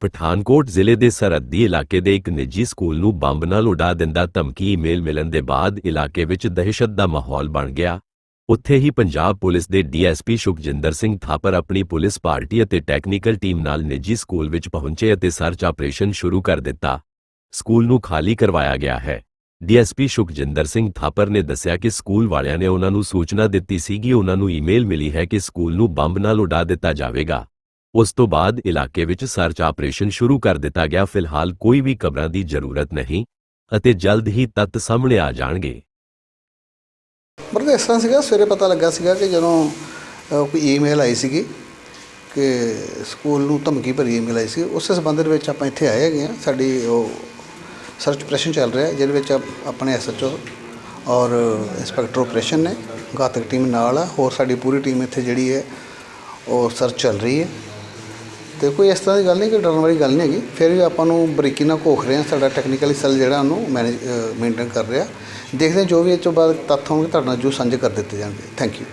ਪਠਾਨਕੋਟ ਜ਼ਿਲ੍ਹੇ ਦੇ ਸਰਹੱਦੀ ਇਲਾਕੇ ਦੇ ਇੱਕ ਨਿੱਜੀ ਸਕੂਲ ਨੂੰ ਬੰਬ ਨਾਲ ਉਡਾ ਦਿੰਦਾ ਧਮਕੀ ਈਮੇਲ ਮਿਲਣ ਦੇ ਬਾਅਦ ਇਲਾਕੇ ਵਿੱਚ ਦਹਿਸ਼ਤ ਦਾ ਮਾਹੌਲ ਬਣ ਗਿਆ। ਉੱਥੇ ਹੀ ਪੰਜਾਬ ਪੁਲਿਸ ਦੇ ਡੀਐਸਪੀ ਸੁਖਜਿੰਦਰ ਸਿੰਘ ਥਾਪਰ ਆਪਣੀ ਪੁਲਿਸ ਪਾਰਟੀ ਅਤੇ ਟੈਕਨੀਕਲ ਟੀਮ ਨਾਲ ਨਿੱਜੀ ਸਕੂਲ ਵਿੱਚ ਪਹੁੰਚੇ ਅਤੇ ਸਰਚ ਆਪਰੇਸ਼ਨ ਸ਼ੁਰੂ ਕਰ ਦਿੱਤਾ। ਸਕੂਲ ਨੂੰ ਖਾਲੀ ਕਰਵਾਇਆ ਗਿਆ ਹੈ। ਡੀਐਸਪੀ ਸੁਖਜਿੰਦਰ ਸਿੰਘ ਥਾਪਰ ਨੇ ਦੱਸਿਆ ਕਿ ਸਕੂਲ ਵਾਲਿਆਂ ਨੇ ਉਹਨਾਂ ਨੂੰ ਸੂਚਨਾ ਦਿੱਤੀ ਸੀ ਕਿ ਉਹਨਾਂ ਨੂੰ ਈਮੇਲ ਮਿਲੀ ਹੈ ਕਿ ਸਕੂਲ ਨੂੰ ਬੰਬ ਨਾਲ ਉਡਾ ਦਿੱਤਾ ਜਾਵੇਗਾ। ਉਸ ਤੋਂ ਬਾਅਦ ਇਲਾਕੇ ਵਿੱਚ ਸਰਚ ਆਪਰੇਸ਼ਨ ਸ਼ੁਰੂ ਕਰ ਦਿੱਤਾ ਗਿਆ। ਫਿਲਹਾਲ ਕੋਈ ਵੀ ਕਬਰਾਂ ਦੀ ਜ਼ਰੂਰਤ ਨਹੀਂ ਅਤੇ ਜਲਦ ਹੀ ਤੱਤ ਸਾਹਮਣੇ ਆ ਜਾਣਗੇ। ਪਰ ਇਸ ਤਰ੍ਹਾਂ ਸੀਗਾ ਸਵੇਰੇ ਪਤਾ ਲੱਗਾ ਸੀਗਾ ਕਿ ਜਦੋਂ ਅ, ਕੋਈ ਈਮੇਲ ਆਈ ਸੀਗੀ ਕਿ ਸਕੂਲ ਨੂੰ ਧਮਕੀ ਭਰੀ ਈਮੇਲ ਆਈ ਸੀ ਉਸੇ ਸੰਬੰਧ ਦੇ ਵਿੱਚ ਆਪਾਂ ਇੱਥੇ ਆਏ ਹੈਗੇ ਹਾਂ। ਸਾਡੀ ਉਹ ਸਰਚ ਆਪਰੇਸ਼ਨ ਚੱਲ ਰਿਹਾ ਜਿਹਦੇ ਵਿੱਚ ਆਪ- ਆਪਣੇ ਐਸਐਚਓ ਔਰ ਇੰਸਪੈਕਟਰ ਆਪਰੇਸ਼ਨ ਨੇ ਘਾਤਕ ਟੀਮ ਨਾਲ ਆ। ਹੋਰ ਸਾਡੀ ਪੂਰੀ ਟੀਮ ਇੱਥੇ ਜਿਹੜੀ ਹੈ ਉਹ ਸਰਚ ਚੱਲ ਰਹੀ ਹੈ। ਤੇ ਕੋਈ ਇਸ ਤਰ੍ਹਾਂ ਦੀ ਗੱਲ ਨਹੀਂ ਕਿ ਡਰਨ ਵਾਲੀ ਗੱਲ ਨਹੀਂ ਹੈਗੀ। ਫਿਰ ਵੀ ਆਪਾਂ ਨੂੰ ਬਰੀਕੀ ਨਾਲ ਘੋਖ ਰਹੇ ਹਾਂ। ਸਾਡਾ ਟੈਕਨੀਕਲੀ ਸੈੱਲ ਜਿਹੜਾ ਉਹਨੂੰ ਮੈਨੇਜ ਮੇਨਟੇਨ ਕਰ ਰਿਹਾ। ਦੇਖਦੇ ਹਾਂ ਜੋ ਵੀ ਇਹ ਤੋਂ ਬਾਅਦ ਤੱਥ ਹੋਣਗੇ, ਤੁਹਾਡੇ ਨਾਲ ਜੋ ਸਾਂਝੇ ਕਰ ਦਿੱਤੇ ਜਾਣਗੇ। Thank you